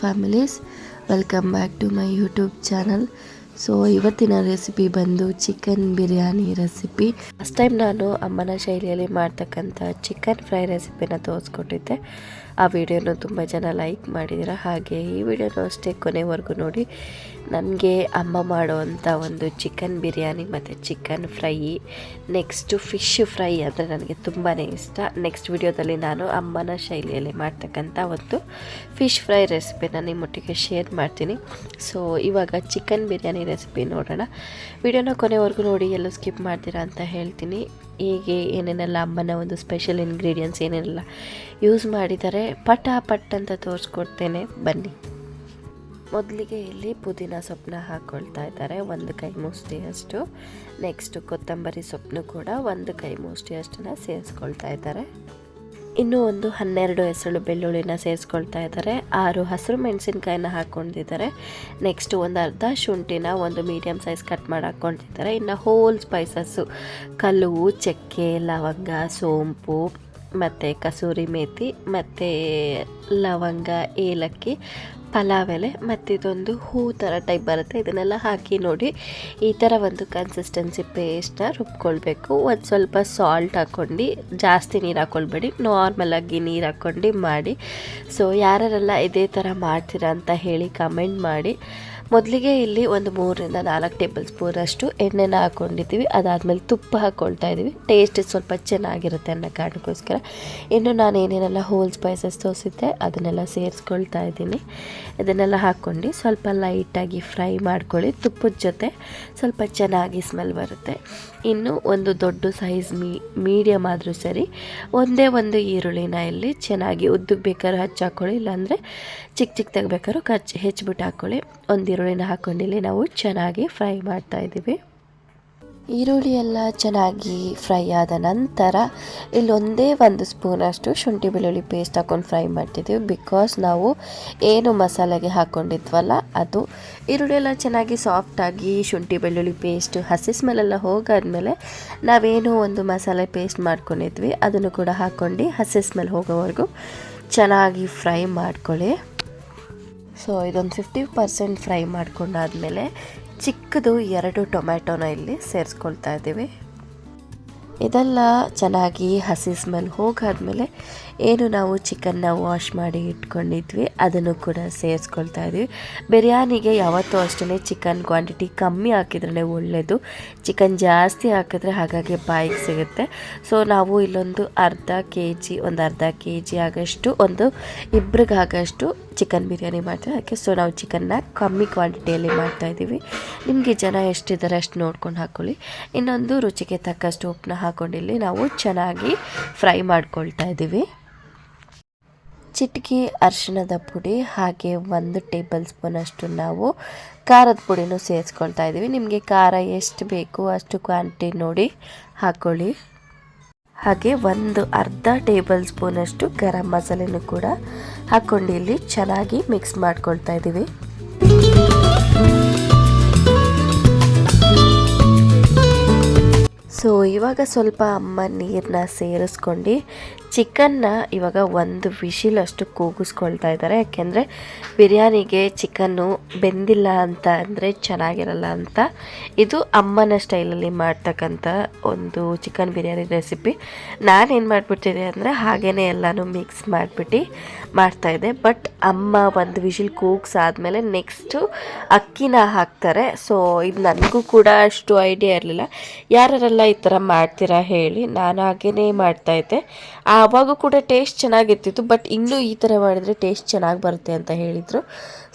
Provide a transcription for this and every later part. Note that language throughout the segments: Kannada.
Families welcome back to my YouTube channel so ಇವತ್ತಿನ ರೆಸಿಪಿ ಬಂದು chicken biryani recipe first time ನಾನು ಅಮ್ಮನ ಶೈಲಿಯಲ್ಲಿ ಮಾಡ್ತಕ್ಕಂಥ ಚಿಕನ್ ಫ್ರೈ ರೆಸಿಪಿನ ತೋರಿಸ್ಕೊಟ್ಟಿದ್ದೆ. ಆ ವಿಡಿಯೋನ ತುಂಬ ಜನ ಲೈಕ್ ಮಾಡಿದ್ದೀರ? ಹಾಗೆ ಈ ವಿಡಿಯೋನು ಅಷ್ಟೇ ಕೊನೆವರೆಗೂ ನೋಡಿ. ನನಗೆ ಅಮ್ಮ ಮಾಡುವಂಥ ಒಂದು ಚಿಕನ್ ಬಿರಿಯಾನಿ ಮತ್ತು chicken fry, next fish fry ಅಂದರೆ ನನಗೆ ತುಂಬಾ ಇಷ್ಟ. ನೆಕ್ಸ್ಟ್ ವಿಡಿಯೋದಲ್ಲಿ ನಾನು ಅಮ್ಮನ ಶೈಲಿಯಲ್ಲಿ ಮಾಡ್ತಕ್ಕಂಥ ಒಂದು ಫಿಶ್ ಫ್ರೈ ರೆಸಿಪಿನ ನಿಮ್ಮೊಟ್ಟಿಗೆ ಶೇರ್ ಮಾಡ್ತೀನಿ. ಸೊ ಇವಾಗ ಚಿಕನ್ ಬಿರಿಯಾನಿ ರೆಸಿಪಿ ನೋಡೋಣ. ವಿಡಿಯೋನ ಕೊನೆವರೆಗೂ ನೋಡಿ, ಎಲ್ಲೂ ಸ್ಕಿಪ್ ಮಾಡ್ತೀರಾ ಅಂತ ಹೇಳ್ತೀನಿ. ಹೇಗೆ ಏನೇನೆಲ್ಲ ಅಮ್ಮನ ಒಂದು ಸ್ಪೆಷಲ್ ಇಂಗ್ರೀಡಿಯೆಂಟ್ಸ್ ಏನೇನೆಲ್ಲ ಯೂಸ್ ಮಾಡಿದ್ದಾರೆ ಪಟ ಪಟ್ ಅಂತ ತೋರಿಸ್ಕೊಡ್ತೇನೆ. ಬನ್ನಿ. ಮೊದಲಿಗೆ ಇಲ್ಲಿ ಪುದೀನ ಸೊಪ್ಪನ್ನ ಹಾಕ್ಕೊಳ್ತಾ ಇದ್ದಾರೆ. ಒಂದು ಕೈ ಮುಷ್ಟಿಯಷ್ಟು. ನೆಕ್ಸ್ಟು ಕೊತ್ತಂಬರಿ ಸೊಪ್ಪನ್ನು ಕೂಡ ಒಂದು ಕೈ ಮುಷ್ಟಿಯಷ್ಟನ್ನು ಸೇರಿಸ್ಕೊಳ್ತಾ ಇದ್ದಾರೆ. ಇನ್ನು ಒಂದು ಹನ್ನೆರಡು ಹೆಸರು ಬೆಳ್ಳುಳ್ಳಿನ ಸೇರಿಸ್ಕೊಳ್ತಾ ಇದ್ದಾರೆ. ಆರು ಹಸಿರು ಮೆಣಸಿನ್ಕಾಯಿನ ಹಾಕ್ಕೊಂಡಿದ್ದಾರೆ ನೆಕ್ಸ್ಟ್ ಒಂದು ಅರ್ಧ ಶುಂಠಿನ ಒಂದು ಮೀಡಿಯಮ್ ಸೈಜ್ ಕಟ್ ಮಾಡಿ ಹಾಕ್ಕೊಂಡಿದ್ದಾರೆ ಇನ್ನು ಹೋಲ್ ಸ್ಪೈಸಸ್ಸು ಕಲ್ಲುವು ಚಕ್ಕೆ, ಲವಂಗ, ಸೋಂಪು, ಮತ್ತು ಕಸೂರಿ ಮೇಥಿ ಮತ್ತು ಲವಂಗ, ಏಲಕ್ಕಿ ಪಲಾವ್ ಎಲೆ ಮತ್ತು ಇದೊಂದು ಹೂ ಥರ ಟೈಪ್ ಬರುತ್ತೆ. ಇದನ್ನೆಲ್ಲ ಹಾಕಿ ನೋಡಿ, ಈ ಥರ ಒಂದು ಕನ್ಸಿಸ್ಟೆನ್ಸಿ ಪೇಸ್ಟ್ನ ರುಬ್ಕೊಳ್ಬೇಕು. ಒಂದು ಸ್ವಲ್ಪ ಸಾಲ್ಟ್ ಹಾಕ್ಕೊಂಡು, ಜಾಸ್ತಿ ನೀರು ಹಾಕ್ಕೊಳ್ಬೇಡಿ ನಾರ್ಮಲಾಗಿ ನೀರು ಹಾಕ್ಕೊಂಡು ಮಾಡಿ. ಸೊ ಯಾರೆಲ್ಲ ಇದೇ ಥರ ಮಾಡ್ತೀರಾ ಅಂತ ಹೇಳಿ ಕಮೆಂಟ್ ಮಾಡಿ. ಮೊದಲಿಗೆ ಇಲ್ಲಿ ಒಂದು ಮೂರರಿಂದ ನಾಲ್ಕು ಟೇಬಲ್ ಸ್ಪೂನಷ್ಟು ಎಣ್ಣೆನ ಹಾಕ್ಕೊಂಡಿದ್ದೀವಿ ಅದಾದಮೇಲೆ ತುಪ್ಪ ಹಾಕ್ಕೊಳ್ತಾ ಇದ್ದೀವಿ. ಟೇಸ್ಟ್ ಸ್ವಲ್ಪ ಚೆನ್ನಾಗಿರುತ್ತೆ ಅನ್ನೋ ಕಾರಣಕ್ಕೋಸ್ಕರ. ಇನ್ನು ನಾನು ಏನೇನೆಲ್ಲ ಹೋಲ್ ಸ್ಪೈಸಸ್ ತೋರಿಸಿದ್ದೆ, ಅದನ್ನೆಲ್ಲ ಸೇರಿಸ್ಕೊಳ್ತಾ ಇದ್ದೀನಿ. ಇದನ್ನೆಲ್ಲ ಹಾಕ್ಕೊಂಡು ಸ್ವಲ್ಪ ಲೈಟಾಗಿ ಫ್ರೈ ಮಾಡ್ಕೊಳ್ಳಿ. ತುಪ್ಪದ ಜೊತೆ ಸ್ವಲ್ಪ ಚೆನ್ನಾಗಿ ಸ್ಮೆಲ್ ಬರುತ್ತೆ. ಇನ್ನು ಒಂದು ದೊಡ್ಡ ಸೈಜ್ ಮೀ ಮೀಡಿಯಮ್ ಆದರೂ ಸರಿ, ಒಂದೇ ಒಂದು ಈರುಳ್ಳಿನ ಇಲ್ಲಿ ಚೆನ್ನಾಗಿ ಉದ್ದಕ್ಕೆ ಬೇಕಾದ್ರೆ ಹಚ್ಚಾಕೊಳ್ಳಿ. ಇಲ್ಲಾಂದರೆ ಚಿಕ್ಕ ಚಿಕ್ಕದಾಗಿ ಬೇಕಾದ್ರೂ ಕಚ್ ಹೆಚ್ಚಿಬಿಟ್ಟು ಹಾಕ್ಕೊಳ್ಳಿ ಒಂದು ಈರುಳ್ಳಿನ ಹಾಕ್ಕೊಂಡಿಲ್ಲಿ ನಾವು ಚೆನ್ನಾಗಿ ಫ್ರೈ ಮಾಡ್ತಾ ಇದ್ದೀವಿ. ಈರುಳ್ಳಿ ಎಲ್ಲ ಚೆನ್ನಾಗಿ ಫ್ರೈ ಆದ ನಂತರ ಇಲ್ಲೊಂದೇ ಒಂದು ಸ್ಪೂನಷ್ಟು ಶುಂಠಿ ಬೆಳ್ಳುಳ್ಳಿ ಪೇಸ್ಟ್ ಹಾಕ್ಕೊಂಡು ಫ್ರೈ ಮಾಡ್ತಿದ್ದೀವಿ. ಬಿಕಾಸ್ ನಾವು ಏನು ಮಸಾಲೆಗೆ ಹಾಕ್ಕೊಂಡಿದ್ವಲ್ಲ ಅದು ಈರುಳ್ಳಿ ಎಲ್ಲ ಚೆನ್ನಾಗಿ ಸಾಫ್ಟಾಗಿ ಶುಂಠಿ ಬೆಳ್ಳುಳ್ಳಿ ಪೇಸ್ಟ್ ಹಸಿ ಸ್ಮೆಲ್ಲೆಲ್ಲ ಹೋಗಾದ್ಮೇಲೆ ನಾವೇನು ಒಂದು ಮಸಾಲೆ ಪೇಸ್ಟ್ ಮಾಡ್ಕೊಂಡಿದ್ವಿ, ಅದನ್ನು ಕೂಡ ಹಾಕ್ಕೊಂಡು ಹಸಿ ಸ್ಮೆಲ್ ಹೋಗೋವರೆಗೂ ಚೆನ್ನಾಗಿ ಫ್ರೈ ಮಾಡ್ಕೊಳ್ಳಿ. ಸೊ ಇದೊಂದು ಫಿಫ್ಟಿ ಪರ್ಸೆಂಟ್ ಫ್ರೈ ಮಾಡ್ಕೊಂಡಾದ್ಮೇಲೆ ಚಿಕ್ಕದು ಎರಡು ಟೊಮ್ಯಾಟೊನ ಇಲ್ಲಿ ಸೇರಿಸ್ಕೊಳ್ತಾ ಇದ್ದೀವಿ. ಇದೆಲ್ಲ ಚೆನ್ನಾಗಿ ಹಸಿ ಸ್ಮೆಲ್ ಹೋಗಾದ್ಮೇಲೆ ಏನು ನಾವು ಚಿಕನ್ನ ವಾಶ್ ಮಾಡಿ ಇಟ್ಕೊಂಡಿದ್ವಿ, ಅದನ್ನು ಕೂಡ ಸೇರಿಸ್ಕೊಳ್ತಾ ಇದ್ವಿ. ಬಿರಿಯಾನಿಗೆ ಯಾವತ್ತೂ ಅಷ್ಟೇ ಚಿಕನ್ ಕ್ವಾಂಟಿಟಿ ಕಮ್ಮಿ ಹಾಕಿದ್ರೆ ಒಳ್ಳೆಯದು ಚಿಕನ್ ಜಾಸ್ತಿ ಹಾಕಿದ್ರೆ ಹಾಗಾಗಿ ಬಾಯಿಗೆ ಸಿಗುತ್ತೆ. ಸೊ ನಾವು ಇಲ್ಲೊಂದು ಅರ್ಧ ಕೆ ಜಿ ಒಂದು ಅರ್ಧ ಕೆ ಜಿ ಆಗೋಷ್ಟು, ಒಂದು ಇಬ್ರಿಗೆ ಆಗಷ್ಟು ಚಿಕನ್ ಬಿರಿಯಾನಿ ಮಾಡ್ತೀವಿ. ಅದಕ್ಕೆ ಸೊ ನಾವು ಚಿಕನ್ನ ಕಮ್ಮಿ ಕ್ವಾಂಟಿಟಿಯಲ್ಲಿ ಮಾಡ್ತಾಯಿದ್ದೀವಿ ನಿಮಗೆ ಜನ ಎಷ್ಟಿದ್ದಾರೆ ಅಷ್ಟು ನೋಡ್ಕೊಂಡು ಹಾಕ್ಕೊಳ್ಳಿ ಇನ್ನೊಂದು ರುಚಿಗೆ ತಕ್ಕಷ್ಟು ಉಪ್ಪನ್ನ ಹಾಕ್ಕೊಂಡಿಲ್ಲಿ ನಾವು ಚೆನ್ನಾಗಿ ಫ್ರೈ ಮಾಡ್ಕೊಳ್ತಾ ಇದ್ದೀವಿ. ಚಿಟಕಿ ಅರಿಶಿಣದ ಪುಡಿ ಹಾಗೆ ಒಂದು ಟೇಬಲ್ ಸ್ಪೂನಷ್ಟು ನಾವು ಖಾರದ ಪುಡಿನೂ ಸೇರಿಸ್ಕೊಳ್ತಾ ಇದ್ದೀವಿ. ನಿಮಗೆ ಖಾರ ಎಷ್ಟು ಬೇಕು ಅಷ್ಟು ಕ್ವಾಂಟಿಟಿ ನೋಡಿ ಹಾಕ್ಕೊಳ್ಳಿ ಹಾಗೆ ಒಂದು ಅರ್ಧ ಟೇಬಲ್ ಸ್ಪೂನಷ್ಟು ಗರಂ ಮಸಾಲೆನೂ ಕೂಡ ಹಾಕ್ಕೊಂಡು ಇಲ್ಲಿ ಚೆನ್ನಾಗಿ ಮಿಕ್ಸ್ ಮಾಡ್ಕೊಳ್ತಾ ಇದ್ದೀವಿ. ಸೊ ಇವಾಗ ಸ್ವಲ್ಪ ಅಮ್ಮ ನೀರನ್ನ ಸೇರಿಸ್ಕೊಂಡು ಚಿಕನ್ನ ಇವಾಗ ಒಂದು ವಿಶಿಲಷ್ಟು ಕೂಗಿಸ್ಕೊಳ್ತಾ ಇದ್ದಾರೆ. ಯಾಕೆಂದರೆ ಬಿರಿಯಾನಿಗೆ ಚಿಕನ್ನು ಬೆಂದಿಲ್ಲ ಅಂತ ಅಂದರೆ ಚೆನ್ನಾಗಿರಲ್ಲ ಅಂತ. ಇದು ಅಮ್ಮನ ಸ್ಟೈಲಲ್ಲಿ ಮಾಡ್ತಕ್ಕಂಥ ಒಂದು ಚಿಕನ್ ಬಿರಿಯಾನಿ ರೆಸಿಪಿ. ನಾನೇನು ಮಾಡಿಬಿಡ್ತಿದ್ದೆ ಅಂದರೆ ಹಾಗೇ ಎಲ್ಲನೂ ಮಿಕ್ಸ್ ಮಾಡಿಬಿಟ್ಟು ಮಾಡ್ತಾಯಿದ್ದೆ ಬಟ್ ಅಮ್ಮ ಒಂದು ವಿಶಿಲ್ ಕೂಗ್ಸಾದ್ಮೇಲೆ ನೆಕ್ಸ್ಟು ಅಕ್ಕಿನ ಹಾಕ್ತಾರೆ. ಸೊ, ಇದು ನನಗೂ ಕೂಡ ಅಷ್ಟು ಐಡಿಯಾ ಇರಲಿಲ್ಲ. ಯಾರೆಲ್ಲ ಈ ಥರ ಮಾಡ್ತೀರಾ ಹೇಳಿ ನಾನು ಹಾಗೇ ಮಾಡ್ತಾಯಿದ್ದೆ ಆವಾಗೂ ಕೂಡ ಟೇಸ್ಟ್ ಚೆನ್ನಾಗಿರ್ತಿತ್ತು ಬಟ್ ಇನ್ನೂ ಈ ಥರ ಮಾಡಿದರೆ ಟೇಸ್ಟ್ ಚೆನ್ನಾಗಿ ಬರುತ್ತೆ ಅಂತ ಹೇಳಿದರು.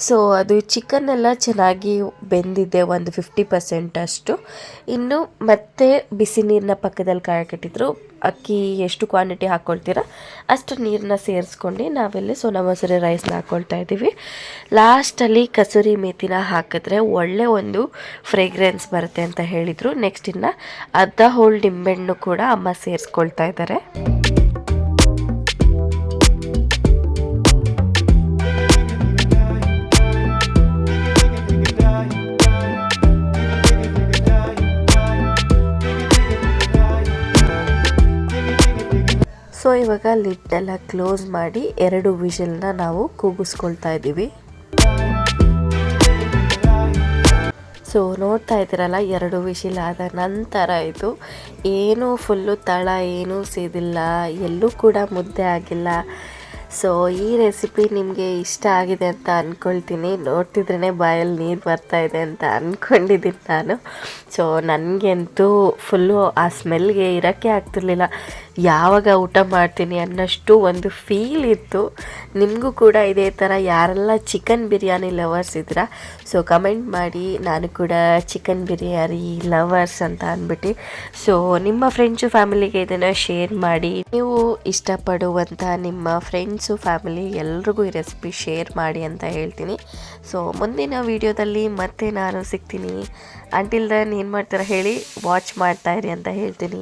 ಸೊ ಅದು ಚಿಕನ್ ಎಲ್ಲ ಚೆನ್ನಾಗಿ ಬೆಂದಿದೆ, ಒಂದು ಫಿಫ್ಟಿ ಪರ್ಸೆಂಟ್ ಅಷ್ಟು. ಇನ್ನು ಮತ್ತೆ ಬಿಸಿ ನೀರಿನ ಪಕ್ಕದಲ್ಲಿ ಕಾಯಕ್ಕಿಟ್ಟಿದ್ರು ಅಕ್ಕಿ ಎಷ್ಟು ಕ್ವಾಂಟಿಟಿ ಹಾಕ್ಕೊಳ್ತೀರ ಅಷ್ಟು ನೀರನ್ನ ಸೇರಿಸ್ಕೊಂಡು ನಾವೆಲ್ಲ ಸೋನಾ ಮಸೂರಿ ರೈಸ್ನ ಹಾಕ್ಕೊಳ್ತಾ ಇದ್ದೀವಿ. ಲಾಸ್ಟಲ್ಲಿ ಕಸೂರಿ ಮೇಥಿನ ಹಾಕಿದ್ರೆ ಒಳ್ಳೆ ಒಂದು ಫ್ರೇಗ್ರೆನ್ಸ್ ಬರುತ್ತೆ ಅಂತ ಹೇಳಿದರು. ನೆಕ್ಸ್ಟ್ ಇನ್ನು ಅರ್ಧ ಹೋಲ್ ನಿಂಬೆಹಣ್ಣು ಕೂಡ ಅಮ್ಮ ಸೇರಿಸ್ಕೊಳ್ತಾ ಇದ್ದಾರೆ. ಇವಾಗ ಲಿಡ್ನೆಲ್ಲ ಕ್ಲೋಸ್ ಮಾಡಿ ಎರಡು ವಿಷಲ್ನ ನಾವು ಕೂಗಿಸ್ಕೊಳ್ತಾ ಇದ್ದೀವಿ. ಸೊ ನೋಡ್ತಾ ಇದ್ದೀರಲ್ಲ, ಎರಡು ವಿಷಿಲ್ ಆದ ನಂತರ ಇದು ಏನು ಫುಲ್ಲು ತಳ ಏನೂ ಸೇದಿಲ್ಲ, ಎಲ್ಲೂ ಕೂಡ ಮುದ್ದೆ ಆಗಿಲ್ಲ. ಸೊ ಈ ರೆಸಿಪಿ ನಿಮಗೆ ಇಷ್ಟ ಆಗಿದೆ ಅಂತ ಅಂದ್ಕೊಳ್ತೀನಿ ನೋಡ್ತಿದ್ರೇ ಬಾಯಲ್ಲಿ ನೀರು ಬರ್ತಾ ಇದೆ ಅಂತ ಅಂದ್ಕೊಂಡಿದ್ದೀನಿ ನಾನು. ಸೊ ನನಗಂತೂ ಫುಲ್ಲು ಆ ಸ್ಮೆಲ್ಗೆ ಇರೋಕ್ಕೆ ಆಗ್ತಿರ್ಲಿಲ್ಲ. ಯಾವಾಗ ಊಟ ಮಾಡ್ತೀನಿ ಅನ್ನೋಷ್ಟು ಒಂದು ಫೀಲ್ ಇತ್ತು. ನಿಮಗೂ ಕೂಡ ಇದೇ ಥರ ಯಾರೆಲ್ಲ ಚಿಕನ್ ಬಿರಿಯಾನಿ ಲವರ್ಸ್ ಇದ್ದೀರಾ ಸೊ ಕಮೆಂಟ್ ಮಾಡಿ. ನಾನು ಕೂಡ ಚಿಕನ್ ಬಿರಿಯಾನಿ ಲವರ್ಸ್ ಅಂತ ಅಂದ್ಬಿಟ್ಟು. ಸೊ ನಿಮ್ಮ ಫ್ರೆಂಡ್ಸು ಫ್ಯಾಮಿಲಿಗೆ ಇದನ್ನು ಶೇರ್ ಮಾಡಿ. ನೀವು ಇಷ್ಟಪಡುವಂಥ ನಿಮ್ಮ ಫ್ರೆಂಡ್ಸು ಫ್ಯಾಮಿಲಿ ಎಲ್ರಿಗೂ ಈ ರೆಸಿಪಿ ಶೇರ್ ಮಾಡಿ ಅಂತ ಹೇಳ್ತೀನಿ. ಸೊ ಮುಂದಿನ ವಿಡಿಯೋದಲ್ಲಿ ಮತ್ತೆ ನಾನು ಸಿಗ್ತೀನಿ. ಅಂಟಿಲ್ ದನ್ ಏನು ಮಾಡ್ತಾರೆ ಹೇಳಿ ವಾಚ್ ಮಾಡ್ತಾ ಅಂತ ಹೇಳ್ತೀನಿ.